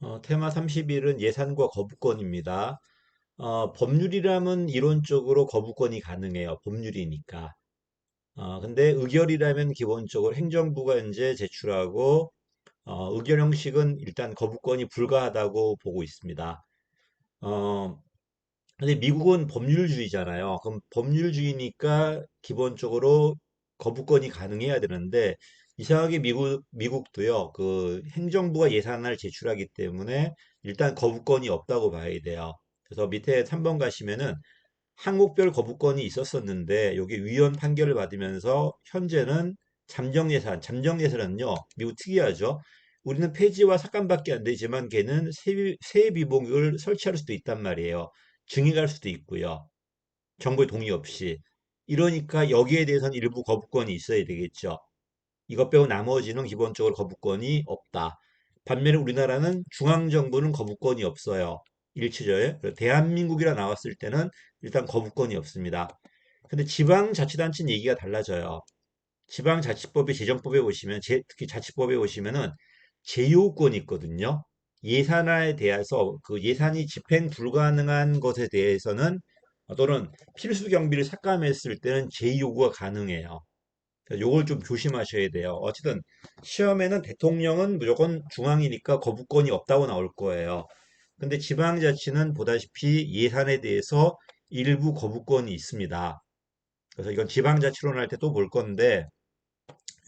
어, 테마 31은 예산과 거부권입니다. 어, 법률이라면 이론적으로 거부권이 가능해요. 법률이니까. 어, 근데 의결이라면 기본적으로 행정부가 이제 제출하고 어, 의결 형식은 일단 거부권이 불가하다고 보고 있습니다. 어, 근데 미국은 법률주의잖아요. 그럼 법률주의니까 기본적으로 거부권이 가능해야 되는데 이상하게 미국 미국도요. 그 행정부가 예산을 제출하기 때문에 일단 거부권이 없다고 봐야 돼요. 그래서 밑에 3번 가시면은 항목별 거부권이 있었었는데 여기 위헌 판결을 받으면서 현재는 잠정 예산, 잠정 예산은요. 미국 특이하죠. 우리는 폐지와 삭감밖에 안 되지만 걔는 세, 세 비봉을 설치할 수도 있단 말이에요. 증액할 수도 있고요. 정부의 동의 없이. 이러니까 여기에 대해서는 일부 거부권이 있어야 되겠죠. 이것 빼고 나머지는 기본적으로 거부권이 없다. 반면에 우리나라는 중앙정부는 거부권이 없어요. 일치조에. 대한민국이라 나왔을 때는 일단 거부권이 없습니다. 근데 지방자치단체는 얘기가 달라져요. 지방자치법의 제정법에 보시면, 제- 특히 자치법에 보시면은 제요권이 있거든요. 예산에 대해서 그 예산이 집행 불가능한 것에 대해서는 또는 필수 경비를 삭감했을 때는 제요구가 가능해요. 요걸 좀 조심하셔야 돼요. 어쨌든 시험에는 대통령은 무조건 중앙이니까 거부권이 없다고 나올 거예요. 근데 지방자치는 보다시피 예산에 대해서 일부 거부권이 있습니다. 그래서 이건 지방자치론 할 때 또 볼 건데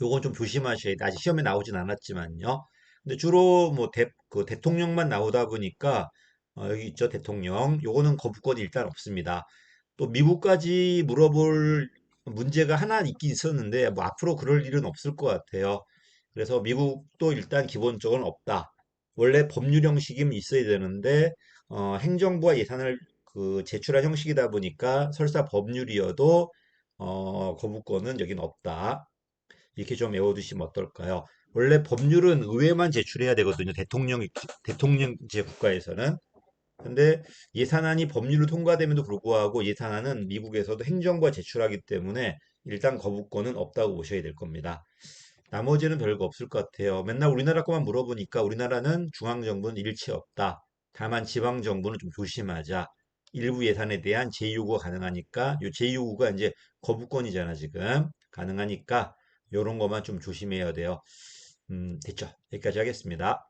요건 좀 조심하셔야 돼. 아직 시험에 나오진 않았지만요. 근데 주로 뭐 대, 그 대통령만 나오다 보니까 어, 여기 있죠 대통령. 요거는 거부권이 일단 없습니다. 또 미국까지 물어볼 문제가 하나 있긴 있었는데 뭐 앞으로 그럴 일은 없을 것 같아요. 그래서 미국도 일단 기본적으로 없다. 원래 법률 형식이 있어야 되는데 어, 행정부가 예산을 그 제출한 형식이다 보니까 설사 법률이어도 어, 거부권은 여기는 없다. 이렇게 좀 외워두시면 어떨까요? 원래 법률은 의회만 제출해야 되거든요. 대통령, 대통령제 국가에서는. 근데 예산안이 법률로 통과됨에도 불구하고 예산안은 미국에서도 행정부가 제출하기 때문에 일단 거부권은 없다고 보셔야 될 겁니다. 나머지는 별거 없을 것 같아요. 맨날 우리나라 것만 물어보니까 우리나라는 중앙정부는 일치 없다. 다만 지방정부는 좀 조심하자. 일부 예산에 대한 제요구가 가능하니까 요 제요구가 이제 거부권이잖아 지금 가능하니까 요런 것만 좀 조심해야 돼요. 음, 됐죠. 여기까지 하겠습니다.